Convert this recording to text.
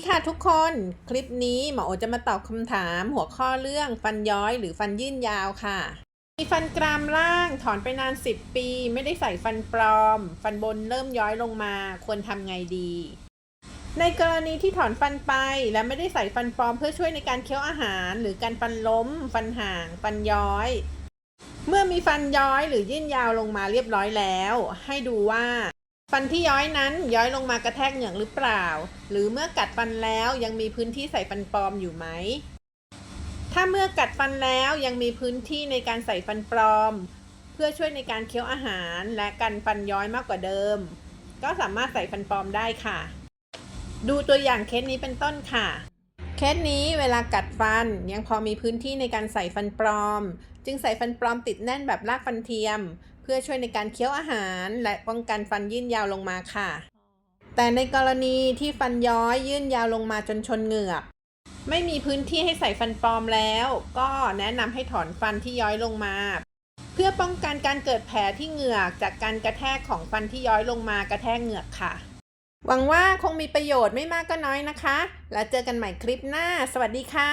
ดีค่ะทุกคนคลิปนี้หมอโอจะมาตอบคำถามหัวข้อเรื่องฟันย้อยหรือฟันยื่นยาวค่ะ มีฟันกรามล่างถอนไปนาน 10 ปี ไม่ได้ใส่ฟันปลอม ฟันบนเริ่มย้อยลงมา ควรทำไงดี ในกรณีที่ถอนฟันไปและไม่ได้ใส่ฟันปลอมเพื่อช่วยในการเคี้ยวอาหาร หรือการฟันล้ม ฟันห่าง ฟันย้อย เมื่อมีฟันย้อยหรือยื่นยาวลงมาเรียบร้อยแล้ว ให้ดูว่า ฟันที่ย้อยนั้นย้อยลงมากระแทกเหงือกหรือเปล่า หรือเมื่อกัดฟันแล้วยังมีพื้นที่ใส่ฟันปลอมอยู่ไหม ถ้าเมื่อกัดฟันแล้วยังมีพื้นที่ในการใส่ฟันปลอม เพื่อช่วยในการเคี้ยวอาหาร และกันฟันย้อยมากกว่าเดิม ก็สามารถใส่ฟันปลอมได้ค่ะ ดูตัวอย่างเคสนี้เป็นต้นค่ะ เคสนี้เวลากัดฟันยังพอมีพื้นที่ในการใส่ฟันปลอม จึงใส่ฟันปลอมติดแน่นแบบรากฟันเทียม พื่อช่วยในการเคี้ยวอาหาร และป้องกันฟันยื่นยาวลงมาค่ะ แต่ในกรณีที่ฟันย้อยยื่นยาวลงมาจนชนเหงือก ไม่มีพื้นที่ให้ใส่ฟันปลอมแล้ว ก็แนะนำให้ถอนฟันที่ย้อยลงมา เพื่อป้องกันการเกิดแผลที่เหงือกจากการกระแทกของฟันที่ย้อยลงมากระแทกเหงือกค่ะ หวังว่าคงมีประโยชน์ไม่มากก็น้อยนะคะ แล้วเจอกันใหม่คลิปหน้า สวัสดีค่ะ